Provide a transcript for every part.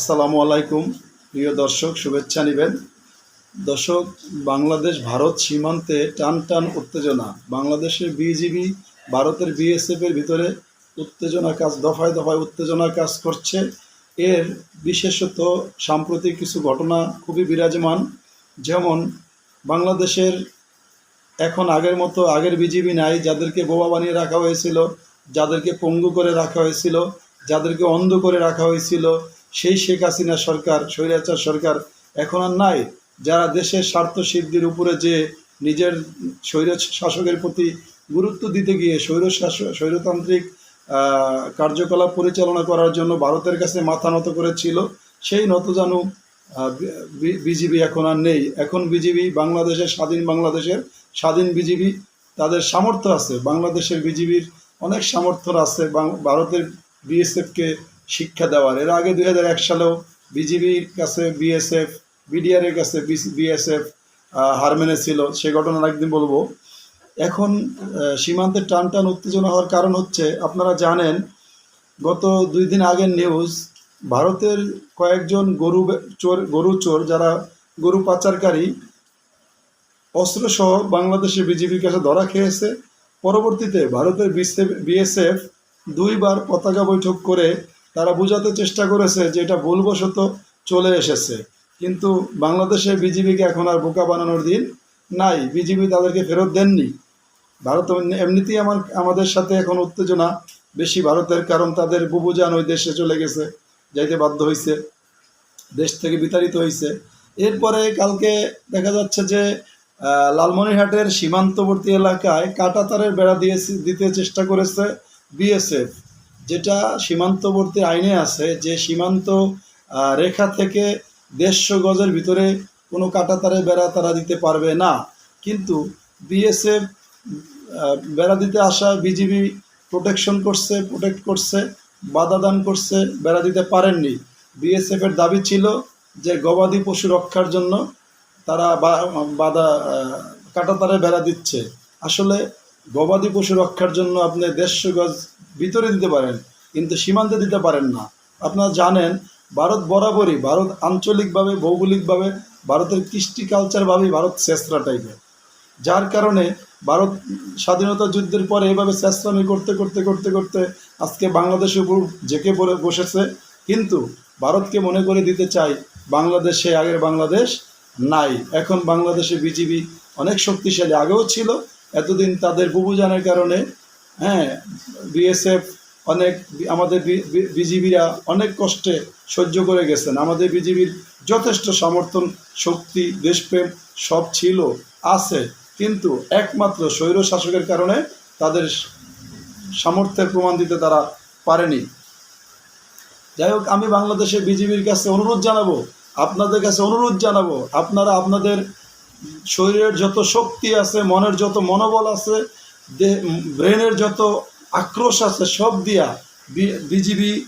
আসসালামু আলাইকুম। প্রিয় দর্শক, শুভেচ্ছা নেবেন। দর্শক, বাংলাদেশ, ভারত সীমান্তে টান টান উত্তেজনা। বাংলাদেশের বিজিবি, ভারতের বিএসএফ এর ভিতরে উত্তেজনা কাজ, দফায় দফায় উত্তেজনা কাজ করছে। এর বিশেষত সাম্প্রতিক কিছু ঘটনা খুবই বিরাজমান। যেমন, বাংলাদেশের এখন আগের মতো আগের বিজিবি নাই, যাদেরকে বোমা বানিয়ে রাখা হয়েছিল, যাদেরকে পঙ্গু করে রাখা হয়েছিল, যাদেরকে অন্ধ করে রাখা হয়েছিল সেই শেখ হাসিনা সরকার, স্বৈরাচার সরকার এখন আর নাই। যারা দেশের স্বার্থ সিদ্ধির উপরে যে নিজের স্বৈর শাসকের প্রতি গুরুত্ব দিতে গিয়ে স্বৈর স্বৈরতান্ত্রিক কার্যকলাপ পরিচালনা করার জন্য ভারতের কাছে মাথা নত করেছিল, সেই নত নতজানু বিজিবি এখন আর নেই। এখন বিজিবি বাংলাদেশের, স্বাধীন বাংলাদেশের, স্বাধীন বিজিবি তাদের সামর্থ্য আছে। বাংলাদেশের বিজিবির অনেক সামর্থ্য আছে। ভারতের বিএসএফকে শিক্ষা দেওয়ার। এর আগে দুই হাজার এক সালেও বিজিবির কাছে বিএসএফ বিডিআর এর কাছে বিএসএফ হার মেনেছিল সে ঘটনা একদিন বলব। এখন আহ, সীমান্তে টান টান উত্তেজনা হওয়ার কারণ হচ্ছে আপনারা জানেন গত দুই দিন আগের নিউজ ভারতের কয়েকজন গরু চোর গরু চোর যারা গরু পাচারকারী অস্ত্রসহ বাংলাদেশে বিজেপির কাছে ধরা খেয়েছে। পরবর্তীতে ভারতের বিএসএফ দুইবার পতাকা বৈঠক করে তারা বোঝাতে চেষ্টা করেছে যে এটা ভুলবশত চলে এসেছে। কিন্তু বাংলাদেশের বিজিবিকে এখন আর বোকা বানানোর দিন নাই। বিজিবি তাদেরকে ফেরত দেননি। ভারত এমনি- এমনিতেই আমার, আমাদের সাথে এখন উত্তেজনা বেশি ভারতের, কারণ তাদের বুবুজান ওই দেশে চলে গেছে, যাইতে বাধ্য হয়েছে দেশ থেকে বিতাড়িত হয়েছে এরপরে কালকে দেখা যাচ্ছে যে লালমনিরহাটের সীমান্তবর্তী এলাকায় কাঁটাতারের বেড়া দিয়ে দিতে চেষ্টা করেছে বিএসএফ। যেটা সীমান্তবর্তী আইনে আছে, যে সীমান্ত রেখা থেকে দেড়শো গজের ভিতরে কোনো কাঁটাতারের বেড়া তারা দিতে পারবে না। কিন্তু বিএসএফ বেড়া দিতে আসা বিজিবি প্রোটেকশন করছে, প্রোটেক্ট করছে, বাধা দান করছে, বেড়া দিতে পারেননি। বিএসএফের দাবি ছিল যে গবাদি পশু রক্ষার জন্য তারা বাধা কাটাতারে বেড়া দিচ্ছে। আসলে গবাদি পশু রক্ষার জন্য আপনি দেড়শো গজ ভিতরে দিতে পারেন, কিন্তু সীমান্তে দিতে পারেন না। আপনারা জানেন, ভারত বরাবরই, ভারত আঞ্চলিকভাবে, ভৌগোলিকভাবে, ভারতের কৃষ্টি কালচারভাবেই ভারত শেষরা টাইপের যার কারণে ভারত স্বাধীনতা যুদ্ধের পরে এভাবে চেষ্টামি করতে করতে করতে করতে আজকে বাংলাদেশের উপর জেকে পড়ে, বসেছে। কিন্তু ভারতকে মনে করে দিতে চাই, বাংলাদেশে আগের বাংলাদেশ নাই। এখন বাংলাদেশে বিজিবি অনেক শক্তিশালী, আগেও ছিল। এতদিন তাদের বুবুজানের কারণে হ্যাঁ বিএসএফ অনেক, আমাদের বিজিবিরা অনেক কষ্টে সহ্য করে গেছেন। আমাদের বিজিবির যথেষ্ট সমর্থন, শক্তি, দেশপ্রেম সব ছিল, আছে। কিন্তু একমাত্র স্বৈর শাসকের কারণে তাদের সামর্থ্যের প্রমাণ দিতে তারা পারেনি। যাই হোক, আমি বাংলাদেশের বিজিবির কাছে অনুরোধ জানাব, আপনাদের কাছে অনুরোধ জানাব, আপনারা আপনাদের শরীরের যত শক্তি আছে, মনের যত মনোবল আছে দে- ব্রেনের যত আক্রোশ আছে, সব দিয়া বিজিবি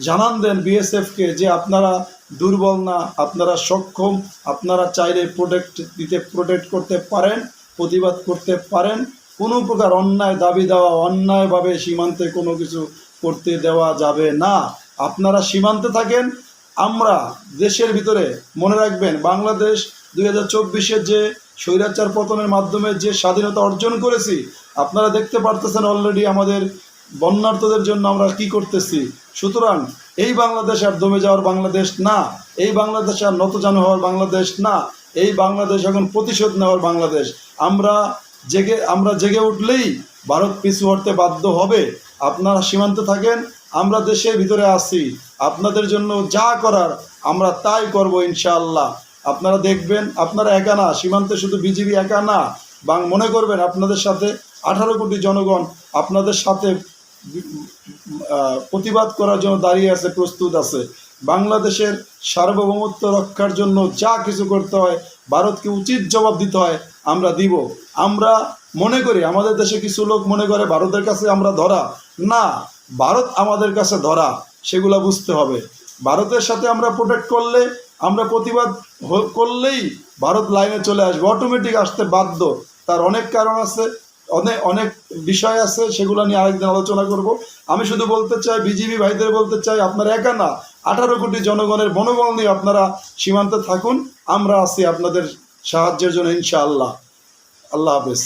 জানান দেন বিএসএফকে যে আপনারা দুর্বল না, আপনারা সক্ষম, আপনারা চাইলে প্রোটেক্ট দিতে প্রোটেক্ট করতে পারেন, প্রতিবাদ করতে পারেন। কোনো প্রকার অন্যায় দাবি দেওয়া, অন্যায়ভাবে সীমান্তে কোনো কিছু করতে দেওয়া যাবে না। আপনারা সীমান্তে থাকেন, আমরা দেশের ভিতরে মনে রাখবেন, বাংলাদেশ দুই হাজার চব্বিশের যে স্বৈরাচার পতনের মাধ্যমে যে স্বাধীনতা অর্জন করেছি, আপনারা দেখতে পারতেছেন অলরেডি আমাদের বন্যার্থদের জন্য আমরা কি করতেছি। সুতরাং এই বাংলাদেশ আর দমে যাওয়ার বাংলাদেশ না, এই বাংলাদেশ আর নতজানু হওয়ার বাংলাদেশ না, এই বাংলাদেশ এখন প্রতিশোধ নেওয়ার বাংলাদেশ। আমরা জেগে আমরা জেগে উঠলেই ভারত পিছু হটতে বাধ্য হবে। আপনারা সীমান্তে থাকেন, আমরা দেশের ভিতরে আছি। আপনাদের জন্য যা করার আমরা তাই করব ইনশাআল্লাহ। আপনারা দেখবেন, আপনারা একা না, সীমান্তে শুধু বিজিবি একা না, বাং মনে করবেন আপনাদের সাথে আঠারো কোটি জনগণ আপনাদের সাথে প্রতিবাদ করার জন্য দাঁড়িয়ে আছে, প্রস্তুত আছে। বাংলাদেশের সার্বভৌমত্ব রক্ষার জন্য যা কিছু করতে হয়, ভারতকে উচিত জবাব দিতে হয়, আমরা দিব। আমরা মনে করি, আমাদের দেশে কিছু লোক মনে করে, ভারতের কাছে আমরা ধরা। না, ভারত আমাদের কাছে ধরা, সেগুলো বুঝতে হবে। ভারতের সাথে আমরা প্রোটেক্ট করলে আমরা প্রতিবাদ করলেই ভারত লাইনে চলে আসবে। অটোমেটিক আসতে বাধ্য। তার অনেক কারণ আছে অনেক অনেক বিষয় আছে, সেগুলো নিয়ে আরেকদিন আলোচনা করব। আমি শুধু বলতে চাই বিজিবি ভাইদের বলতে চাই, আপনারা একা না, আঠারো কোটি জনগণের মনোবল নিয়ে আপনারা সীমান্তে থাকুন। আমরা আছি আপনাদের সাহায্যের জন্য, ইনশাআল্লাহ। আল্লাহ হাফেজ।